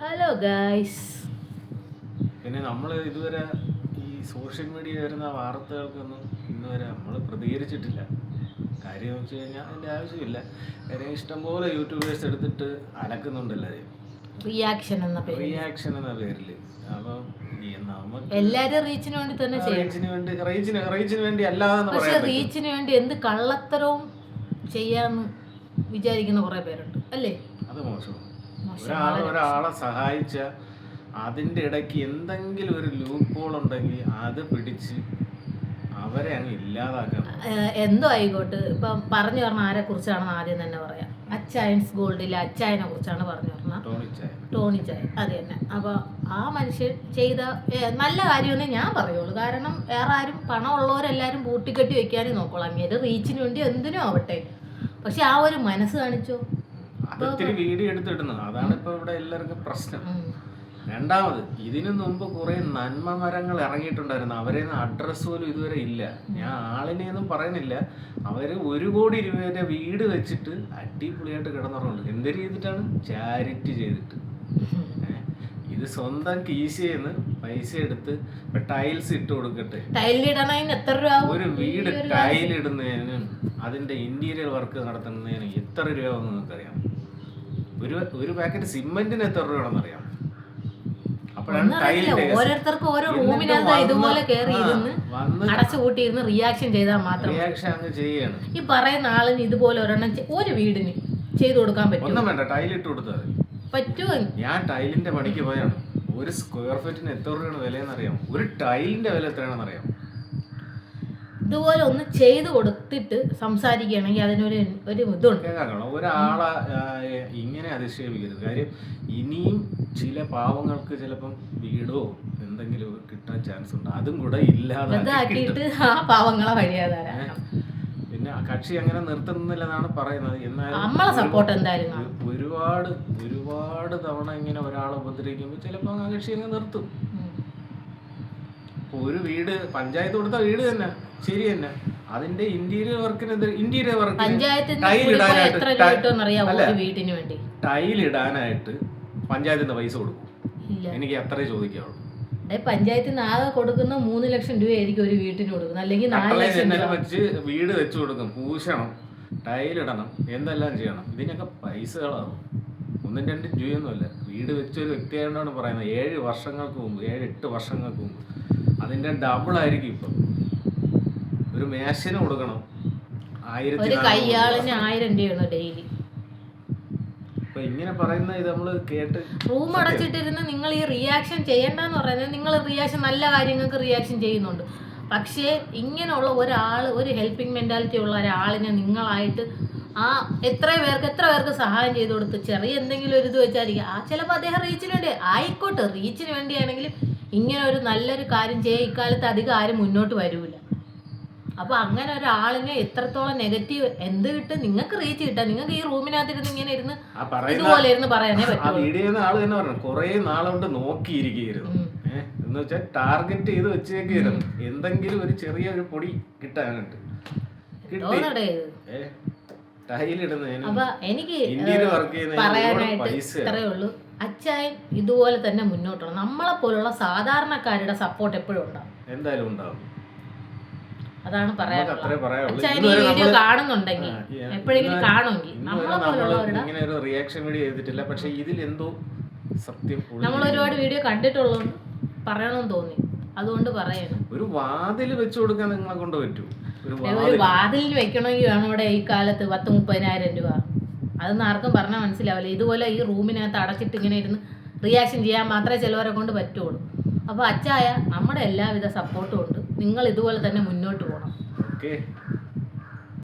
Hello guys പിന്നെ നമ്മൾ ഇതുവരെ ഈ സോഷ്യൽ മീഡിയ വരുന്ന വാർത്തകൾക്കൊന്നും ഇന്നുവരെ നമ്മൾ പ്രതികരിച്ചിട്ടില്ല. കാര്യം വെച്ച് കഴിഞ്ഞാൽ അതിന്റെ ആവശ്യമില്ല. കാര്യം ഇഷ്ടംപോലെ യൂട്യൂബേഴ്സ് എടുത്തിട്ട് അലക്കുന്നുണ്ടല്ലേ റിയാക്ഷൻ എന്ന പേര് റിയാക്ഷൻ എന്ന പേരിൽ അപ്പം എല്ലാരും റീച്ചിന് വേണ്ടി തന്നെ റീച്ചിന് വേണ്ടി റീച്ചിന് റീച്ചിന് വേണ്ടി അല്ലാതെന്ന് പക്ഷെ റീച്ചിന് വേണ്ടി എന്ത് കള്ളത്തരവും ചെയ്യാന്ന് വിചാരിക്കുന്ന കുറെ പേരുണ്ട്. അല്ലേ? അത് മോശമാണ്. മോശം, ഒരാൾ ഒരാളെ സഹായിച്ച അതിന്റെ ഇടയ്ക്ക് എന്തെങ്കിലും ഒരു ലൂപ്പ് ഹോൾ ഉണ്ടെങ്കിൽ അത് പിടിച്ച് അവരെ അങ്ങ് ഇല്ലാതാക്കാം എന്തോ ആയിക്കോട്ടെ. ഇപ്പം പറഞ്ഞു പറഞ്ഞ ആരെ കുറിച്ചാണെന്ന് ആദ്യം തന്നെ പറയാം. അച്ചായൻസ് ഗോൾഡിലെ അച്ചായനെ കുറിച്ചാണ് പറഞ്ഞു പറഞ്ഞത്. ടോണി ചായ അത് തന്നെ. അപ്പോൾ ആ മനുഷ്യൻ ചെയ്ത നല്ല കാര്യമെന്നേ ഞാൻ പറയുള്ളൂ. കാരണം വേറെ ആരും പണമുള്ളവരെല്ലാവരും പൂട്ടിക്കെട്ടി വെക്കാനും നോക്കോളാം അങ്ങേര് റീച്ചിന് വേണ്ടി എന്തിനും ആവട്ടെ. പക്ഷെ ആ ഒരു മനസ്സ് കാണിച്ചോ? അത് ഇത്തിരി വീഡിയോ എടുത്തിടുന്നത്. അതാണ് ഇപ്പൊ ഇവിടെ എല്ലാവർക്കും പ്രശ്നം. രണ്ടാമത് ഇതിനു മുമ്പ് കുറെ നന്മ മരങ്ങൾ ഇറങ്ങിയിട്ടുണ്ടായിരുന്നു. അവരെ അഡ്രസ് പോലും ഇതുവരെ ഇല്ല. ഞാൻ ആളിനെ ഒന്നും പറയുന്നില്ല. അവർ ഒരു കോടി രൂപയുടെ വീട് വെച്ചിട്ട് അടിപൊളിയായിട്ട് കിടന്നുറങ്ങുന്നു എന്ത് ചെയ്തിട്ടാണ്? ചാരിറ്റി ചെയ്തിട്ട്. ഇത് സ്വന്തം കീശയെന്ന് പൈസ എടുത്ത് ടൈൽസ് ഇട്ട് കൊടുക്കട്ടെ. ടൈലിടണതിന് എത്ര രൂപ ഒരു വീട് ടൈലിടുന്നതിനും ടൈൽ ഇടുന്നതിനും അതിന്റെ ഇന്റീരിയർ വർക്ക് നടത്തുന്നതിനും എത്ര രൂപ നിങ്ങൾക്കറിയാം. ഒരു ഒരു പാക്കറ്റ് സിമെന്റിന് എത്ര രൂപയാണെന്ന് അറിയാം? അപ്പോഴാണ്. ടൈലിന്റെ ഓരോരുത്തർക്ക് ഓരോ റൂമിനകത്ത് ഇതുപോലെ കയറി ഇരുന്ന് അടച്ചു കൂട്ടിയിരുന്ന് റിയാക്ഷൻ ചെയ്താൽ മാത്രം റിയാക്ഷൻ അങ്ങ് ചെയ്യാണ്. ഈ പറയുന്ന ആളിന് ഇതുപോലെ ഒരെണ്ണം ഒരു വീടിന് ചെയ്തു കൊടുക്കാൻ പറ്റുമോ? ഒന്നും വേണ്ട ടൈൽ ഇട്ട് കൊടുത്താൽ പറ്റുമോ? ഞാൻ ടൈലിന്റെ പണിക്ക് പോയാണ്. ഒരു സ്ക്വയർ ഫീറ്റിന് എത്ര രൂപയാണ് വിലയെന്ന് അറിയാം ഒരു ടൈലിന്റെ വില എത്രയാണെന്ന് അറിയാം ഇതുപോലെ ഒന്ന് ചെയ്തു കൊടുത്തിട്ട് സംസാരിക്കുകയാണെങ്കിൽ അതിനൊരു ഒരു ഇതുണ്ട്. ഒരാളെ ഇങ്ങനെ അധിക്ഷേപിക്കരുത്. കാര്യം ഇനിയും ചില പാവങ്ങൾക്ക് ചിലപ്പം വീടോ എന്തെങ്കിലും കിട്ടാൻ ചാൻസ് ഉണ്ട്. അതും കൂടെ ഇല്ലാതാക്കിയിട്ട് ആ പാവങ്ങളെ വഴിയാതാരാണ് പിന്നെ കക്ഷി അങ്ങനെ നിർത്തുന്നില്ലെന്നാണ് പറയുന്നത്. എന്നാലും സപ്പോർട്ട് ഒരുപാട് ഒരുപാട് തവണ ഇങ്ങനെ ഒരാളെ ഉപദ്രവിക്കുമ്പോൾ ചിലപ്പോൾ ആ കക്ഷി അങ്ങ് നിർത്തും. ഉം. ഇപ്പൊ ഒരു വീട് പഞ്ചായത്ത് കൊടുത്ത വീട് തന്നെ ശരി തന്നെ. അതിന്റെ ഇന്റീരിയർ വർക്കിന് ഇന്റീരിയർ വർക്ക് പഞ്ചായത്തിൽ നിന്ന് ടൈൽ ഇടാനായിട്ട് എത്ര രൂപ ടൈ- കിട്ടുമെന്ന് അറിയാമോ അല്ല. ഒരു വീട്ടിന് വേണ്ടി? ടൈൽ ഇടാനായിട്ട് പഞ്ചായത്തിന്റെ പൈസ കൊടുക്കും. എനിക്ക് അത്രേ ചോദിക്കാവുള്ളൂ. പഞ്ചായത്തിൽ നിന്ന് ആകെ കൊടുക്കുന്ന മൂന്ന് ലക്ഷം രൂപയായിരിക്കും ഒരു വീട്ടിന് കൊടുക്കുന്നത്. അല്ലെങ്കിൽ വെച്ച് വീട് വെച്ചു കൊടുക്കും. പൂശണം. ടൈലിടണം എന്തെല്ലാം ചെയ്യണം? ഇതിനൊക്കെ പൈസകളാവും. ഒന്നും രണ്ടും രൂപയൊന്നുമല്ല വീട് വെച്ച ഒരു വ്യക്തിയായതുകൊണ്ടാണ് പറയുന്നത്. ഏഴ് വർഷങ്ങൾക്ക് മുമ്പ് ഏഴ് എട്ട് വർഷങ്ങൾക്ക് മുമ്പ്. അതിന്റെ ഡബിൾ ആയിരിക്കും ഇപ്പം. ഒരു മേശന് കൊടുക്കണം. ആയിരത്തി ഒരു കയ്യാളിന്. ആയിരം രൂപയാണ് ഡെയിലി അപ്പൊ ഇങ്ങനെ പറയുന്ന ഇത് നമ്മൾ കേട്ട് റൂം അടച്ചിട്ടിരുന്ന് നിങ്ങൾ ഈ റിയാക്ഷൻ ചെയ്യണ്ടെന്ന് പറയുന്നത് നിങ്ങൾ റിയാക്ഷൻ നല്ല കാര്യങ്ങൾക്ക് റിയാക്ഷൻ ചെയ്യുന്നുണ്ട്. പക്ഷേ ഇങ്ങനെയുള്ള ഒരാൾ ഒരു ഹെൽപ്പിംഗ് മെന്റാലിറ്റി ഉള്ള ഒരാളിനെ നിങ്ങളായിട്ട് ആ എത്ര പേർക്ക് എത്ര പേർക്ക് സഹായം ചെയ്തു കൊടുത്ത് ചെറിയ എന്തെങ്കിലും ഒരു ഇത് വെച്ചായിരിക്കും. ആ ചിലപ്പോൾ അദ്ദേഹം റീച്ചിന് വേണ്ടി ആയിക്കോട്ടെ റീച്ചിന് വേണ്ടിയാണെങ്കിലും ഇങ്ങനെ ഒരു നല്ലൊരു കാര്യം ചെയ്യാൻ ഇക്കാലത്ത് അധികം ആരും മുന്നോട്ട് വരൂല. അപ്പോൾ അങ്ങനെ ഒരാളിനെ എത്രത്തോളം നെഗറ്റീവ് എന്ത് കിട്ടും നിങ്ങൾക്ക് റീച്ച് കിട്ടാം. നിങ്ങൾക്ക് ഈ റൂമിനകത്തിരുന്ന് ഇങ്ങനെ ഇരുന്ന് ഇതുപോലെ ഇരുന്ന് പറയാനേ പറ്റും ആൾ തന്നെ പറഞ്ഞു കൊറേ നാളുകൊണ്ട് നോക്കിയിരിക്കുകയായിരുന്നു. ഏഹ് എന്ന് വെച്ചാൽ ടാർഗറ്റ് ചെയ്ത് വെച്ചേക്കായിരുന്നു. എന്തെങ്കിലും ഒരു ചെറിയ ഒരു പൊടി കിട്ടാനുണ്ട്. കിട്ടി. അപ്പൊ എനിക്ക് പറയാനായിട്ട് ഇത്രയേ ഉള്ളൂ. അച്ചായൻ ഇതുപോലെ തന്നെ മുന്നോട്ട് പോകണം നമ്മളെ പോലുള്ള സാധാരണക്കാരുടെ സപ്പോർട്ട് എപ്പോഴും ഉണ്ടാവും. എന്തായാലും ഉണ്ടാവും. അതാണ് പറയാനുള്ളത്. കാണുന്നുണ്ടെങ്കിൽ എപ്പോഴെങ്കിലും കാണുമെങ്കിൽ നമ്മളെ പോലുള്ളവരുടെ റിയാക്ഷൻ വീഡിയോ ചെയ്തിട്ടില്ല. പക്ഷെ ഇതിൽ എന്തോ സത്യം. നമ്മൾ ഒരുപാട് വീഡിയോ കണ്ടിട്ടുള്ളതുകൊണ്ട് പറയണമെന്ന് തോന്നി. അതുകൊണ്ട് പറയണം. ഒരു വാതിൽ വെച്ചു കൊടുക്കാൻ നിങ്ങളെ കൊണ്ട് പറ്റൂ. ഒരു വാതിലിൽ വെക്കണമെങ്കിൽ വേണം ഇവിടെ ഈ കാലത്ത് പത്ത് മുപ്പതിനായിരം രൂപ. അതൊന്നും ആർക്കും പറഞ്ഞാൽ മനസ്സിലാവില്ല. ഇതുപോലെ ഈ റൂമിനകത്ത് അടച്ചിട്ട് ഇങ്ങനെ ഇരുന്ന് റിയാക്ഷൻ ചെയ്യാൻ മാത്രമേ ചിലവരെ കൊണ്ട് പറ്റുള്ളൂ. അപ്പോൾ അച്ചായ നമ്മുടെ എല്ലാവിധ സപ്പോർട്ടും ഉണ്ട്. നിങ്ങൾ ഇതുപോലെ തന്നെ മുന്നോട്ട് പോകണം ഓക്കെ.